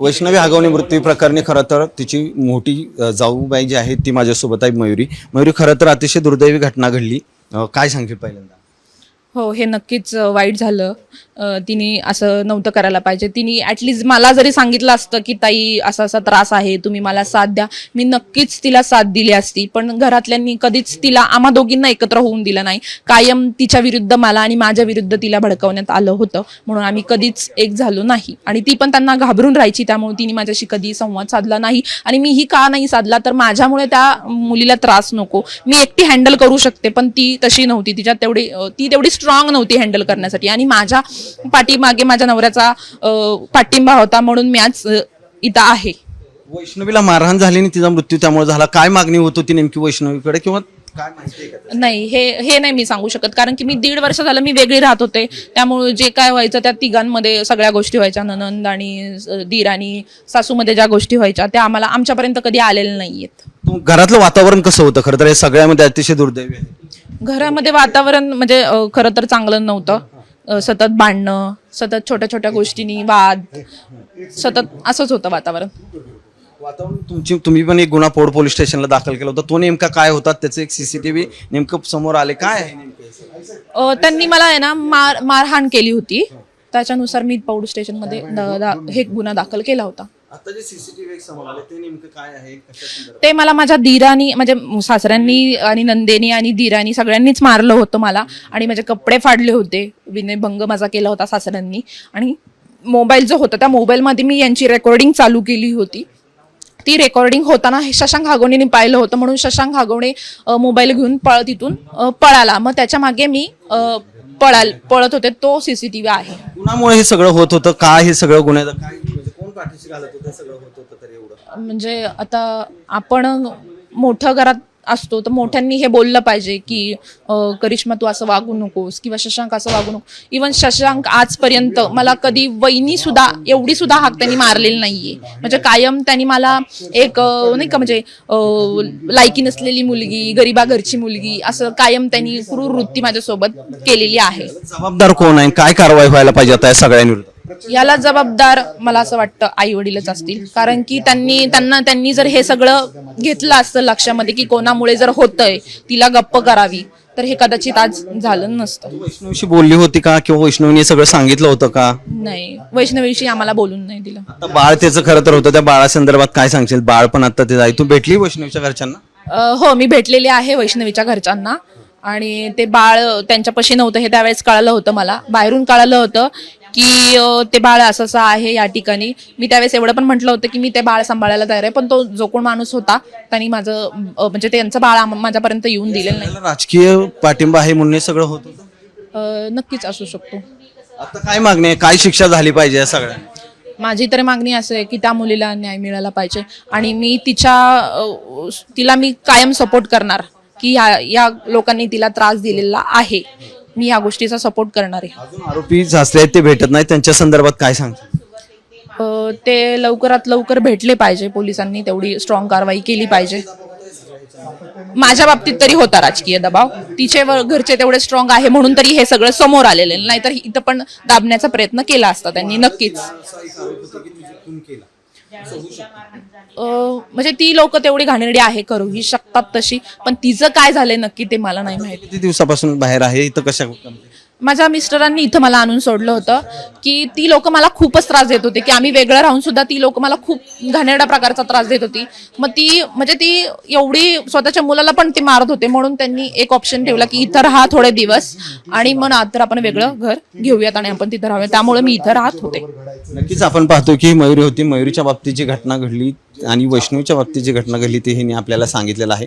वैष्णवी हागवणे मृत्यू प्रकरणी खरं तर तिची मोठी जाऊबाई जी आहे ती माझ्यासोबत आहे मयुरी. मयुरी खरं तर अतिशय दुर्दैवी घटना घडली. काय सांगशील पहिल्यांदा? हो हे नक्कीच वाईट झालं. तिने असं नव्हतं करायला पाहिजे. तिने ॲटलिस्ट मला जरी सांगितलं असतं की ताई असा असा त्रास आहे तुम्ही मला साथ द्या. मी नक्कीच तिला साथ दिली असती. पण घरातल्यांनी कधीच तिला आम्हा दोघींना एकत्र होऊन दिलं नाही. कायम तिच्या विरुद्ध मला आणि माझ्या विरुद्ध तिला भडकवण्यात आलं होतं. म्हणून आम्ही कधीच एक झालो नाही. आणि ती पण त्यांना घाबरून राहायची त्यामुळे तिने माझ्याशी कधी संवाद साधला नाही. आणि मीही का नाही साधला तर माझ्यामुळे त्या मुलीला त्रास नको. मी एकटी हँडल करू शकते पण ती तशी नव्हती. तिच्यात तेवढी ती तेवढी स्ट्रॉंग नव्हती हँडल करण्यासाठी. आणि माझ्या पाठीमागे माझ्या नवऱ्याचा पाठिंबा होता म्हणून मी आज इथं आहे. वैष्णवीला मारहाण झाली आणि तिचा मृत्यू त्यामुळे झाला. काय मागणी होत होती नेमकी वैष्णवीकडे किंवा नाही हे हे नाही मी सांगू शकत. कारण की मी दीड वर्ष झालं मी वेगळी राहत होते. त्यामुळे जे काय व्हायचं त्या तिघांमध्ये सगळ्या गोष्टी व्हायच्या. ननंद आणि दीर आणि सासूमध्ये ज्या गोष्टी व्हायच्या त्या आम्हाला आमच्यापर्यंत कधी आलेल्या नाहीयेत. घरातलं वातावरण कसं होतं? खरं तर हे सगळ्यामध्ये अतिशय दुर्दैवी आहे. घरामध्ये वातावरण म्हणजे अ, खरं तर चांगलं नव्हतं. अ, सतत भांडणं सतत छोट्या छोट्या गोष्टींनी वाद सतत असंच होतं वातावरण. वातावरण तुमची तुम्ही पण एक गुन्हा पोड पोलीस स्टेशनला दाखल केला होता. तो नेमका काय होता? त्याचं एक सीसीटीव्ही नेमकं समोर आले. काय? आहे नेमकं हे सगळं? अ, त्यांनी मला आहे ना मार मारहाण केली होती. त्याच्यानुसार मी पौड स्टेशनमध्ये द- दा- हे गुन्हा दाखल केला होता. आता जे सीसीटीव्ही एक समोर आले ते नेमकं काय आहे? कशा संदर्भात? ते मला माझ्या धीरानी म्हणजे सासऱ्यांनी आणि नंदेनी आणि धीरानी सगळ्यांनीच मारलं होतं मला. आणि माझे कपडे फाडले होते. विनयभंग माझा केला होता सासऱ्यांनी. आणि मोबाईल जो होता त्या मोबाईलमध्ये मी यांची रेकॉर्डिंग चालू केली होती. ती रेकॉर्डिंग होताना हे शशांक हागवणेने पाहिलं होतं. म्हणून शशांक हागवणे मोबाईल घेऊन पळ तिथून अ, पळाला. मग त्याच्यामागे मी अ, पळाल पळत होते. तो सीसीटीव्ही आहे. कुणामुळे हे सगळं होत होतं? काय हे सगळं गुन्हे काय घालत होतं सगळं होत होतं तर एवढं. म्हणजे आता आपण मोठं घरात असतो तर मोठ्यांनी हे बोललं पाहिजे की अं, करिश्मा तू असं वागू नकोस किंवा शशांक असं वागू नको. इवन शशांक आजपर्यंत मला कधी वहिनी सुद्धा एवढी सुद्धा हाक त्यांनी मारलेली नाहीये. म्हणजे कायम त्यांनी मला एक अं, नाही का म्हणजे अं, लायकी नसलेली मुलगी गरीबा घरची मुलगी असं कायम त्यांनी क्रूर वृत्ती माझ्यासोबत केलेली आहे. जबाबदार कोण आहे? काय कारवाई व्हायला पाहिजे आता या सगळ्यांविरुद्ध? याला जबाबदार मला असं वाटतं आई वडीलच असतील. कारण की त्यांनी त्यांना त्यांनी जर हे सगळं घेतलं असतं लक्षामध्ये की कोणामुळे जर होतंय तिला गप्प करावी तर हे कदाचित आज झालं नसतं. वैष्णवीशी बोलली होती का? किंवा वैष्णवीने सगळं सांगितलं होतं का? नाही. वैष्णवीशी आम्हाला बोलून नाही दिलं. आता बाळ त्याचं खरं तर होतं. त्या बाळासंदर्भात काय सांगशील? बाळ पण आता ते आहे. तू भेटली वैष्णवीच्या घरच्यांना? अ, हो मी भेटलेले आहे वैष्णवीच्या घरच्यांना. आणि ते बाळ त्यांच्यापाशी नव्हतं हे त्यावेळेस कळालं होतं मला. बाहेरून कळालं होतं की ते बाळ असं असं आहे या ठिकाणी. मी त्यावेळेस एवढं पण म्हटलं होतं की मी ते बाळ सांभाळायला तयार आहे पण तो जो कोण माणूस होता त्यांनी माझं अ, म्हणजे त्यांचं बाळ आम- माझ्यापर्यंत येऊन दिलेलं नाही. राजकीय पाठिंबा आहे म्हणून हे सगळं होत होतं? अ, नक्कीच असू शकतो. आता काय मागणी आहे? काय शिक्षा झाली पाहिजे या सगळ्यांना माझी तर मागणी असं आहे की त्या मुलीला न्याय मिळाला पाहिजे. आणि मी तिच्या अ, तिला मी कायम सपोर्ट करणार की या या लोकांनी तिला त्रास दिलेला आहे. मी या गोष्टीचा सपोर्ट करणार आहे. अजून आरोपी सासरे आहेत ते भेटत नाही त्यांच्या संदर्भात काय अ, ते लवकरात लवकर भेटले पाहिजे पोलिसांनी तेवढी स्ट्रॉंग कारवाई केली पाहिजे. माझ्या बाबतीत तरी होता राजकीय दबाव. तिचे व- घरचे तेवढे स्ट्रॉंग आहे म्हणून तरी हे सगळं समोर आलेले. नाहीतर इथं पण दाबण्याचा प्रयत्न केला असता त्यांनी नक्कीच. अ, म्हणजे ती लोक तेवढी घाणेरडी आहे करूही शकतात तशी. पण तिचं काय झालंय नक्की ते मला नाही माहिती. किती दिवसापासून बाहेर आहे? इथं कशा माझ्या मिस्टरांनी इथं मला आणून सोडलं होतं की ती लोक मला खूपच त्रास देत होते की आम्ही वेगळं राहून सुद्धा ती लोक मला खूप घाणेरड्या प्रकारचा त्रास देत होती. मग ती म्हणजे ती एवढी स्वतःच्या मुलाला पण ती मारत होते म्हणून त्यांनी एक ऑप्शन ठेवला की इथं राहा थोडे दिवस आणि मग नंतर आपण वेगळं घर घेऊयात आणि आपण तिथं राहूया त्यामुळे मी इथं राहत होते. नक्कीच आपण पाहतो की मयुरी होती. मयुरीच्या बाबतीत जी घटना घडली आणि वैष्णवीच्या बाबतीत जी घटना घडली ती हिने आपल्याला सांगितलेलं आहे.